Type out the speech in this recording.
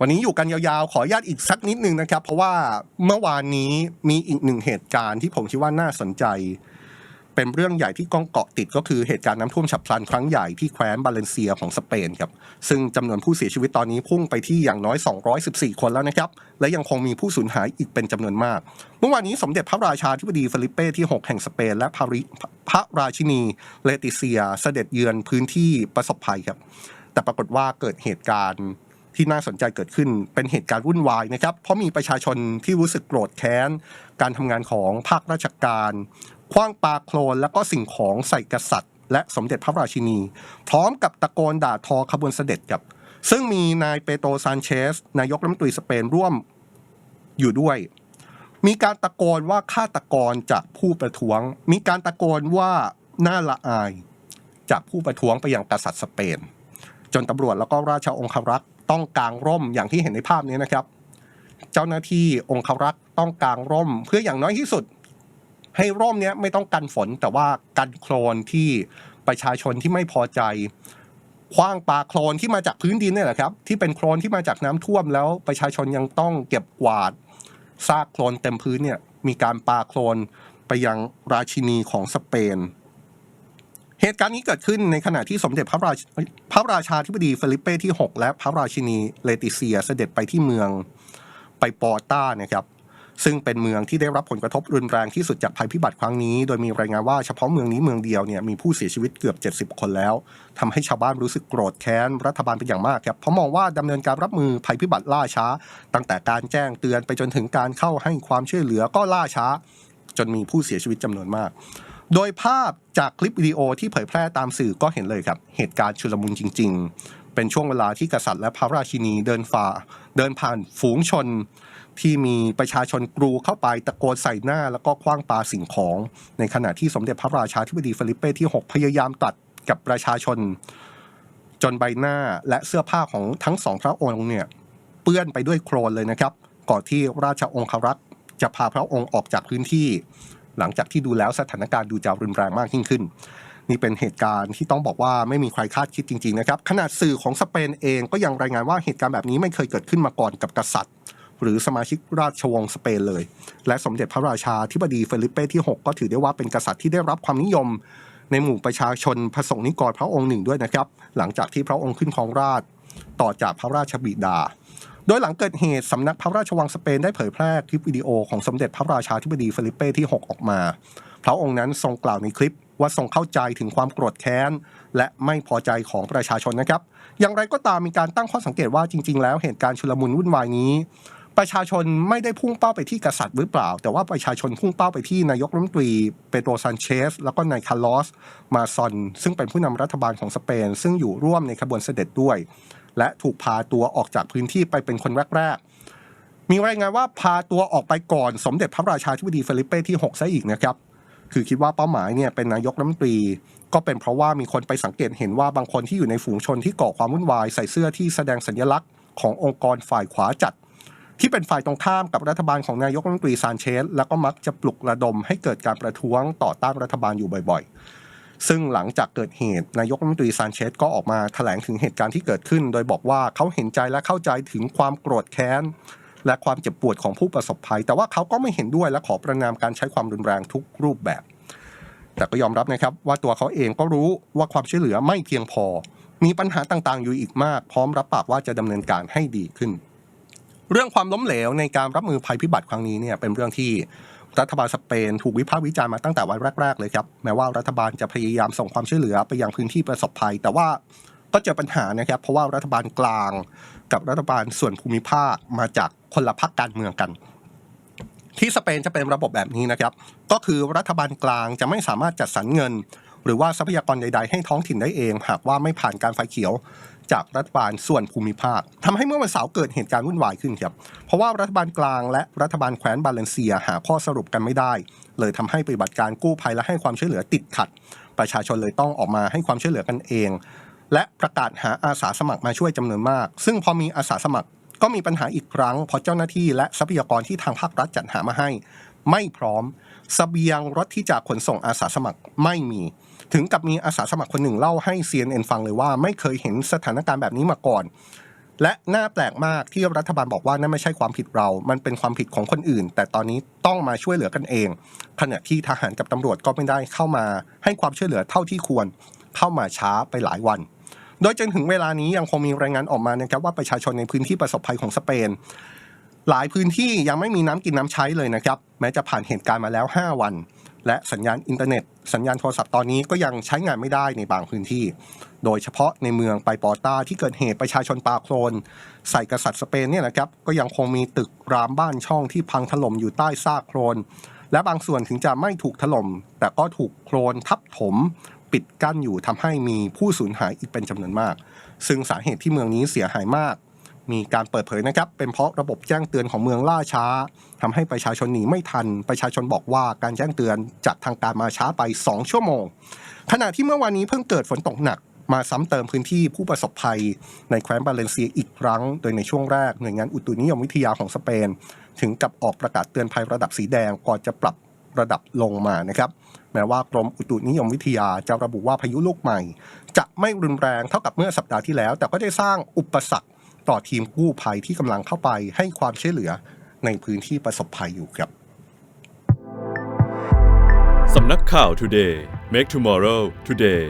วันนี้อยู่กันยาวๆ ขออนุญาตอีกสักนิดนึงนะครับ เพราะว่าเมื่อวานนี้มีอีกหนึ่งเหตุการณ์ที่ผมคิดว่าน่าสนใจ เป็นเรื่องใหญ่ที่ก้องเกาะติดก็คือเหตุการณ์น้ำท่วมฉับพลันครั้งใหญ่ที่แคว้นบาเลนเซียของสเปนครับ ซึ่งจำนวนผู้เสียชีวิตตอนนี้พุ่งไปที่อย่างน้อย 214 คนแล้วนะครับ และยังคงมีผู้สูญหายอีกเป็นจำนวนมาก เมื่อวานนี้สมเด็จพระราชาธิบดีเฟลิเป้ที่ 6 แห่งสเปน และพาริพระราชินีเลติเซียเสด็จเยือนพื้นที่ประสบภัยครับ แต่ปรากฏว่าเกิดเหตุการณ์ ที่น่าสนใจเกิดขึ้นเป็นเหตุการณ์วุ่นวายนะครับ เพราะมีประชาชนที่รู้สึกโกรธแค้น การทำงานของภาคราชการคว้างปาโคลนแล้วก็สิ่งของใส่กษัตริย์ และสมเด็จพระราชินี พร้อมกับตะโกนด่าทอขบวนเสด็จครับ ซึ่งมีนายเปโตซานเชส นายกรัฐมนตรีสเปนร่วมอยู่ด้วย มีการตะโกนว่าฆาตกรจากผู้ประท้วง มีการตะโกนว่าน่าละอาย จากผู้ประท้วงไปยังกษัตริย์สเปน จนตำรวจแล้วก็ราชองครักษ์ ต้องกางร่มอย่างที่เห็นในภาพนี้นะครับ เจ้าหน้าที่องครักษ์ต้องกางร่ม เพื่ออย่างน้อยที่สุด ให้ร่มเนี้ยไม่ต้องกันฝนแต่ว่ากันโคลนที่ประชาชนที่ไม่พอใจคว้างปลาโคลนที่มาจากพื้นดินเนี่ยแหละครับ ที่เป็นโคลนที่มาจากน้ำท่วมแล้วประชาชนยังต้องเก็บกวาดซากโคลนเต็มพื้นเนี่ยมีการปาโคลนไปยังราชินีของสเปน เหตุการณ์นี้เกิดขึ้นในขณะที่สมเด็จพระราชพระราชาธิบดีเฟลิเป้ที่ 6 และพระราชินีเลติเซียเสด็จไปที่เมืองไปปอร์ต้านะครับซึ่งเป็นเมืองที่ได้รับผลกระทบรุนแรงที่สุดจากภัยพิบัติครั้งนี้ โดยมีรายงานว่าเฉพาะเมืองนี้เมืองเดียวเนี่ยมีผู้เสียชีวิตเกือบ 70 คนแล้วทำให้ชาวบ้านรู้สึกโกรธแค้นรัฐบาลเป็นอย่างมากครับเพราะมองว่าดำเนินการรับมือภัยพิบัติล่าช้า ตั้งแต่การแจ้งเตือนไปจนถึงการเข้าให้ความช่วยเหลือก็ล่าช้า จนมีผู้เสียชีวิตจำนวนมาก โดยภาพจากคลิปวิดีโอที่เผยแพร่ตามสื่อก็เห็นเลยครับ เหตุการณ์ชุลมุนจริง ๆ เป็นช่วงเวลาที่กษัตริย์และพระราชินีเดินฝ่า เดินผ่านฝูงชน ที่มีประชาชนกรูเข้าไปตะโกนใส่หน้าแล้วก็คว้างปาสิ่งของ ในขณะที่สมเด็จพระราชาธิบดีเฟลิเป้ที่ 6 พยายามตัดกับประชาชน จนใบหน้าและเสื้อผ้าของทั้งสองพระองค์เนี่ยเปื้อนไปด้วยโคลนเลยนะครับ ก่อนที่ราชองครักษ์จะพาพระองค์ออกจากพื้นที่ หลังจากที่ดูแล้วสถานการณ์ดูจะรุนแรงมากยิ่งขึ้น นี่เป็นเหตุการณ์ที่ต้องบอกว่าไม่มีใครคาดคิดจริงๆนะครับขนาดสื่อของสเปนเองก็ยังรายงานว่าเหตุการณ์แบบนี้ไม่เคยเกิดขึ้นมาก่อนกับกษัตริย์ หรือสมาชิกราชวงศ์สเปนเลย และสมเด็จพระราชาธิบดีเฟลิเป้ที่ 6 ก็ถือได้ว่าเป็นกษัตริย์ที่ได้รับความนิยม ในหมู่ประชาชนพระสงฆ์นิกรพระองค์หนึ่งด้วยนะครับ หลังจากที่พระองค์ขึ้นครองราชต่อจากพระราชบิดา โดยหลังเกิดเหตุสำนักพระราชวังสเปนได้เผยแพร่คลิปวิดีโอของสมเด็จพระราชาธิบดีเฟลิเป้ที่ 6 ออกมา พระองค์นั้นทรงกล่าวในคลิปว่าทรงเข้าใจถึงความโกรธแค้น และไม่พอใจของประชาชนนะครับ อย่างไรก็ตามมีการตั้งข้อสังเกตว่าจริง ๆ แล้วเหตุการณ์ชุลมุนวุ่นวายนี้ ประชาชนไม่ได้พุ่งเป้าไปที่กษัตริย์หรือเปล่า แต่ว่าประชาชนพุ่งเป้าไปที่นายกรัฐมนตรีเปโตรซานเชสแล้วก็นายคาร์ลอส มาซอน ซึ่งเป็นผู้นำรัฐบาลของสเปน ซึ่งอยู่ร่วมในขบวนเสด็จด้วย และถูกพาตัวออกจากพื้นที่ไปเป็นคนแรกๆ มีรายงานว่าพาตัวออกไปก่อนสมเด็จพระราชาธิบดีเฟลิเป้ที่6ซะอีกนะครับ คือคิดว่าเป้าหมายเนี่ยเป็นนายกรัฐมนตรี ก็เป็นเพราะว่ามีคนไปสังเกตเห็นว่าบางคนที่อยู่ในฝูงชนที่ก่อความวุ่นวายใส่เสื้อที่แสดงสัญลักษณ์ขององค์กรฝ่ายขวาจัด ที่เป็นฝ่ายตรงข้ามกับรัฐบาลของนายกรัฐมนตรีซานเชสแล้วก็มักจะปลุกระดมให้เกิดการประท้วงต่อต้านรัฐบาลอยู่บ่อยๆ ซึ่งหลังจากเกิดเหตุนายกรัฐมนตรีซานเชสก็ออกมาแถลงถึงเหตุการณ์ที่เกิดขึ้น โดยบอกว่าเขาเห็นใจและเข้าใจถึงความโกรธแค้น และความเจ็บปวดของผู้ประสบภัย แต่ว่าเขาก็ไม่เห็นด้วยและขอประนามการใช้ความรุนแรงทุกรูปแบบ แต่ก็ยอมรับนะครับว่าตัวเขาเองก็รู้ว่าความช่วยเหลือไม่เพียงพอ มีปัญหาต่างๆ อยู่อีกมาก พร้อมรับปากว่าจะดำเนินการให้ดีขึ้น เรื่องความล้มเหลวในการรับมือภัยพิบัติครั้งนี้เนี่ยเป็นเรื่องที่ รัฐบาลสเปนถูกวิพากษ์วิจารณ์มาตั้งแต่วันแรก ๆ เลยครับ แม้ว่ารัฐบาลจะพยายามส่งความช่วยเหลือไปยังพื้นที่ประสบภัย แต่ว่าก็เจอปัญหานะครับ เพราะว่ารัฐบาลกลาง กับรัฐบาลส่วนภูมิภาคมาจากคนละพรรคการเมืองกัน ที่สเปนจะเป็นระบบแบบนี้นะครับ ก็คือรัฐบาลกลางจะไม่สามารถจัดสรรเงิน หรือว่าทรัพยากรใด ๆ ให้ท้องถิ่นได้เอง หากว่าไม่ผ่านการไฟเขียว จากรัฐบาลส่วนภูมิภาคทำให้เมื่อวันเสาร์เกิดเหตุการณ์วุ่นวายขึ้นครับเพราะว่ารัฐบาลกลางและรัฐบาลแคว้นบาเลนเซียหาข้อสรุปกันไม่ได้ เลยทำให้ปฏิบัติการกู้ภัยและให้ความช่วยเหลือติดขัด ประชาชนเลยต้องออกมาให้ความช่วยเหลือกันเอง และประกาศหาอาสาสมัครมาช่วยจำนวนมาก ซึ่งพอมีอาสาสมัครก็มีปัญหาอีกครั้งเพราะเจ้าหน้าที่และทรัพยากรที่ทางภาครัฐจัดหามาให้ ไม่พร้อมสเสบียงรถที่จะขนส่งอาสาสมัครไม่มี ถึงกับมีอาสาสมัครคนหนึ่งเล่าให้ CNN ฟังเลยว่าไม่เคยเห็นสถานการณ์แบบนี้มาก่อน และน่าแปลกมากที่รัฐบาลบอกว่านั่นไม่ใช่ความผิดเรา มันเป็นความผิดของคนอื่น แต่ตอนนี้ต้องมาช่วยเหลือกันเอง ขณะที่ทหารกับตำรวจก็ไม่ได้เข้ามาให้ความช่วยเหลือเท่าที่ควร เข้ามาช้าไปหลายวันโดยจนถึงเวลานี้ยังคงมีรายงานออกมานะครับว่าประชาชนในพื้นที่ประสบภัยของสเปน หลายพื้นที่ยังไม่มีน้ำกินน้ำใช้เลยนะครับ แม้จะผ่านเหตุการณ์มาแล้ว 5 วัน และสัญญาณอินเทอร์เน็ต สัญญาณโทรศัพท์ตอนนี้ก็ยังใช้งานไม่ได้ในบางพื้นที่ โดยเฉพาะในเมืองไปปอร์ตาที่เกิดเหตุประชาชนปาโคลนใส่กษัตริย์สเปนเนี่ยนะครับก็ยังคงมีตึกรามบ้านช่องที่พังถล่มอยู่ใต้ซากโคลนและบางส่วนถึงจะไม่ถูกถล่ม แต่ก็ถูกโคลนทับถม ปิดกั้นอยู่ทำให้มีผู้สูญหายอีกเป็นจำนวนมาก ซึ่งสาเหตุที่เมืองนี้เสียหายมาก มีการเปิดเผยนะครับ เป็นเพราะระบบแจ้งเตือนของเมืองล่าช้าทำให้ประชาชนหนีไม่ทัน ประชาชนบอกว่าการแจ้งเตือนจากทางการมาช้าไป 2 ชั่วโมง ขณะที่เมื่อวานนี้เพิ่งเกิดฝนตกหนักมาซ้ำเติมพื้นที่ผู้ประสบภัยในแคว้นบาเลนเซียอีกครั้ง โดยในช่วงแรกหน่วยงานอุตุนิยมวิทยาของสเปน ถึงกับออกประกาศเตือนภัยระดับสีแดงก่อนจะปรับระดับลงมานะครับ แม้ว่ากรมอุตุนิยมวิทยาจะระบุว่าพายุลูกใหม่ จะไม่รุนแรงเท่ากับเมื่อสัปดาห์ที่แล้ว แต่ก็ได้สร้างอุปสรรค ต่อทีมกู้ภัยที่กำลังเข้าไปให้ความช่วยเหลือในพื้นที่ประสบภัยอยู่ครับสำนักข่าว Today Make Tomorrow Today